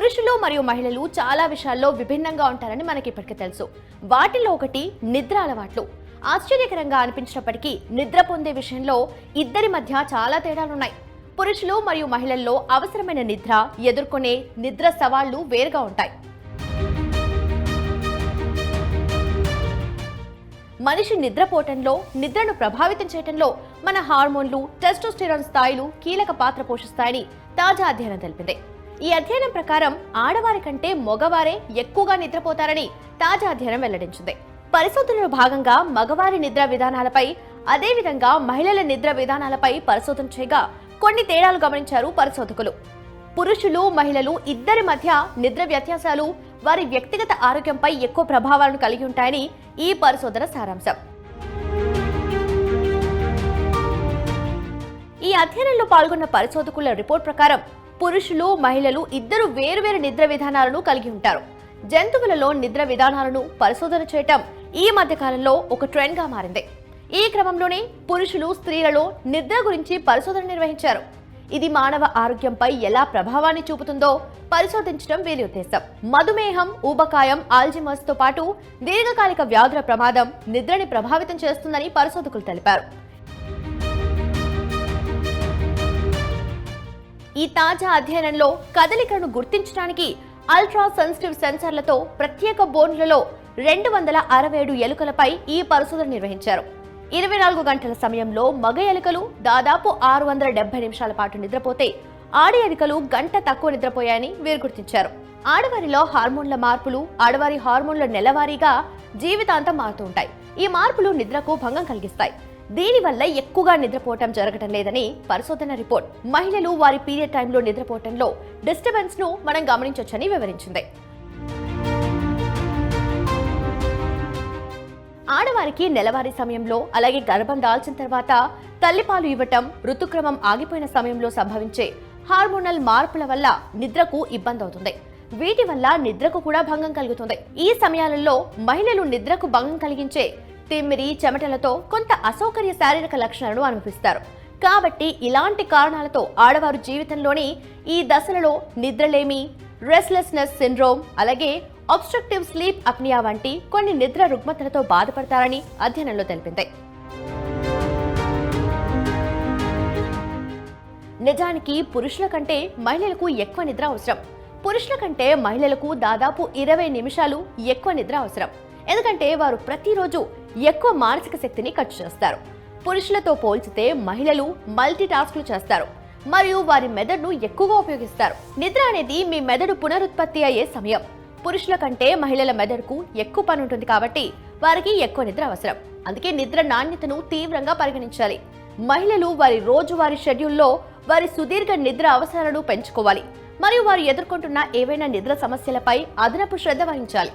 పురుషులు మరియు మహిళలు చాలా విషయాల్లో విభిన్నంగా ఉంటారని మనకి ఇప్పటికే తెలుసు. వాటిలో ఒకటి నిద్ర అలవాట్లు. ఆశ్చర్యకరంగా అనిపించినప్పటికీ నిద్ర పొందే విషయంలో ఇద్దరి మధ్య చాలా తేడాలున్నాయి. పురుషులు మరియు మహిళల్లో అవసరమైన నిద్ర ఎదుర్కొనే నిద్ర సవాళ్ళు వేరుగా ఉంటాయి. మనిషి నిద్రపోవటంలో నిద్రను ప్రభావితం చేయటంలో మన హార్మోన్లు టెస్టోస్టెరాన్ స్థాయిలు కీలక పాత్ర పోషిస్తాయని తాజా అధ్యయనం తెలిపింది. ఈ అధ్యయనం ప్రకారం ఆడవారి కంటే మగవారే ఎక్కువగా నిద్రపోతారని తాజా అధ్యయనం వెల్లడించింది. పరిశోధనలో భాగంగా మగవారి నిద్ర విధానాలపై అదేవిధంగా మహిళల నిద్ర విధానాలపై పరిశోధన చేయగా కొన్ని తేడాలు గమనించారు పరిశోధకులు. పురుషులు మహిళలు ఇద్దరి మధ్య నిద్ర వ్యత్యాసాలు వారి వ్యక్తిగత ఆరోగ్యంపై ఎక్కువ ప్రభావాలను కలిగి ఉంటాయని ఈ పరిశోధన సారాంశం. ఈ అధ్యయనంలో పాల్గొన్న పరిశోధకుల రిపోర్ట్ ప్రకారం పురుషులు మహిళలు ఇద్దరు వేరువేరు నిద్ర విధానాలను కలిగి ఉంటారు. జంతువులలో నిద్ర విధానాలను పరిశోధన చేయటం ఈ మధ్య కాలంలో ఒక ట్రెండ్గా మారింది. ఈ క్రమంలోనే పురుషులు స్త్రీలలో నిద్ర గురించి పరిశోధన నిర్వహించారు. ఇది మానవ ఆరోగ్యంపై ఎలా ప్రభావాన్ని చూపుతుందో పరిశోధించడం వీరి ఉద్దేశం. మధుమేహం ఊబకాయం ఆల్జిమర్స్తో పాటు దీర్ఘకాలిక వ్యాధుల ప్రమాదం నిద్రని ప్రభావితం చేస్తుందని పరిశోధకులు తెలిపారు. ఈ తాజా అధ్యయనంలో కదలికను గుర్తించడానికి అల్ట్రా సెన్సిటివ్ సెన్సార్లతో ప్రత్యేక బోన్లలో రెండు వందల అరవై ఏడు ఎలుకలపై ఈ పరిశోధన నిర్వహించారు. ఇరవై నాలుగు గంటల సమయంలో మగ ఎలుకలు దాదాపు ఆరు వందల డెబ్బై నిమిషాల పాటు నిద్రపోతే ఆడ ఎలుకలు గంట తక్కువ నిద్రపోయాయని వీరు గుర్తించారు. ఆడవారిలో హార్మోన్ల మార్పులు ఆడవారి హార్మోన్ల నెలవారీగా జీవితాంతం మారుతూ ఉంటాయి. ఈ మార్పులు నిద్రకు భంగం కలిగిస్తాయి. దీనివల్ల ఎక్కువగా నిద్రపోవటం జరగటం లేదని పరిశోధన రిపోర్ట్. మహిళలు వారి పీరియడ్ టైంలో నిద్రపోవటంలో డిస్టర్బెన్స్ను మనం గమనించవచ్చని వివరించింది. ఆడవారికి నెలవారీ సమయంలో అలాగే గర్భం దాల్చిన తర్వాత తల్లిపాలు ఇవ్వటం ఋతుక్రమం ఆగిపోయిన సమయంలో సంభవించే హార్మోనల్ మార్పుల వల్ల నిద్రకు ఇబ్బంది అవుతుంది. వీటి వల్ల నిద్రకు కూడా భంగం కలుగుతుంది. ఈ సమయాలలో మహిళలు నిద్రకు భంగం కలిగించే తిమ్మిరి చెమటలతో కొంత అసౌకర్య శారీరక లక్షణాలను అనుభవిస్తారు. కాబట్టి ఇలాంటి కారణాలతో ఆడవారు జీవితంలోని ఈ దశలలో నిద్రలేమి రెస్లెస్నెస్ సిండ్రోమ్ అలాగే అబ్స్ట్రక్టివ్ స్లీప్ అప్నియా వంటి కొన్ని నిద్ర రుగ్మతలతో బాధపడతారని అధ్యయనంలో తెలిపింది. నిజానికి పురుషుల కంటే మహిళలకు ఎక్కువ నిద్ర అవసరం. పురుషుల కంటే మహిళలకు దాదాపు ఇరవై నిమిషాలు ఎక్కువ నిద్ర అవసరం. ఎందుకంటే వారు ప్రతిరోజు ఎక్కువ మానసిక శక్తిని ఖర్చు చేస్తారు. పురుషులతో పోల్చితే మహిళలు మల్టీ టాస్క్లు చేస్తారు. మరియు వారి మెదడును ఎక్కువగా ఉపయోగిస్తారు. నిద్ర అనేది మీ మెదడు పునరుత్పత్తి అయ్యే సమయం. పురుషుల కంటే మహిళల మెదడుకు ఎక్కువ పని ఉంటుంది కాబట్టి వారికి ఎక్కువ నిద్ర అవసరం. అందుకే నిద్ర నాణ్యతను తీవ్రంగా పరిగణించాలి. మహిళలు వారి రోజువారీ షెడ్యూల్లో వారి సుదీర్ఘ నిద్ర అవసరాలను పెంచుకోవాలి. మరియు వారు ఎదుర్కొంటున్న ఏవైనా నిద్ర సమస్యలపై అదనపు శ్రద్ధ వహించాలి.